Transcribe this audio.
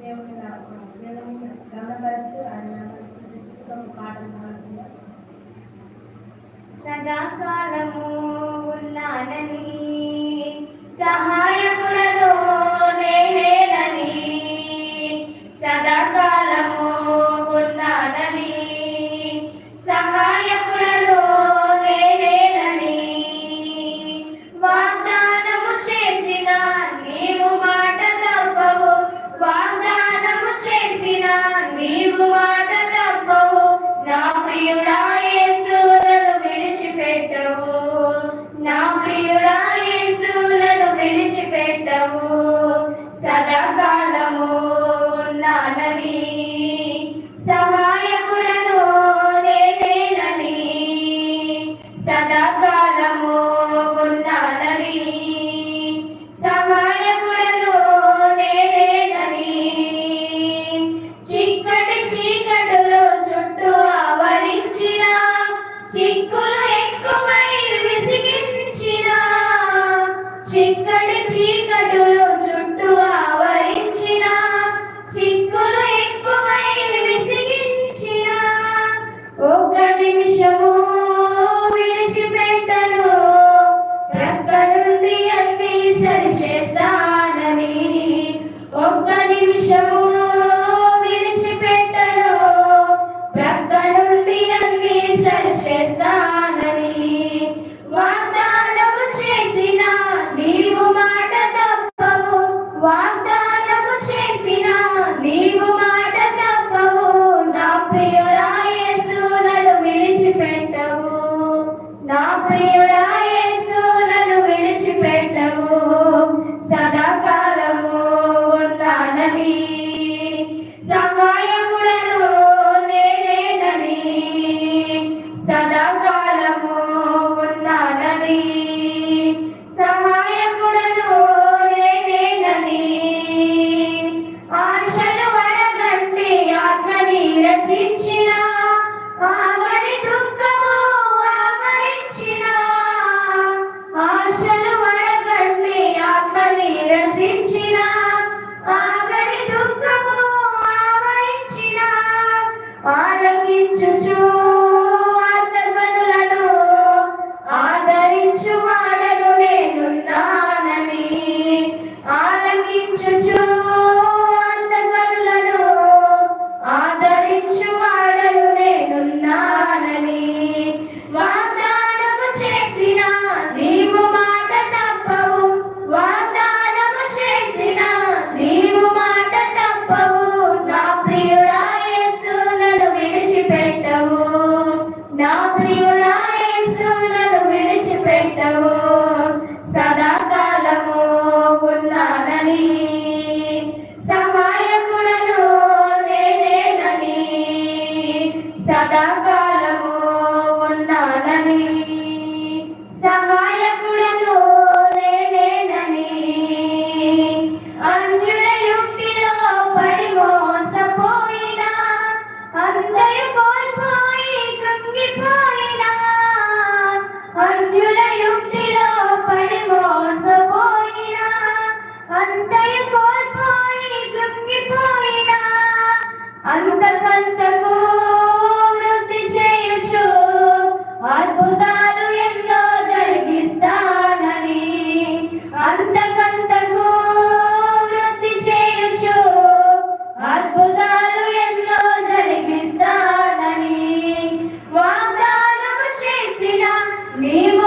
దేవుని దేవుని గమనపరుస్తూ ఆయన ఒక పాటను సదాకాలము അമ്മയുടെ Учать పుణ్యుల పడి మోసపోయినా అంతయు కోల్పోయి అంతకంతకు వృద్ధి చేయొచ్చు అద్భుతాలు ఎన్నో జరిగిస్తానని అంతకంత మేము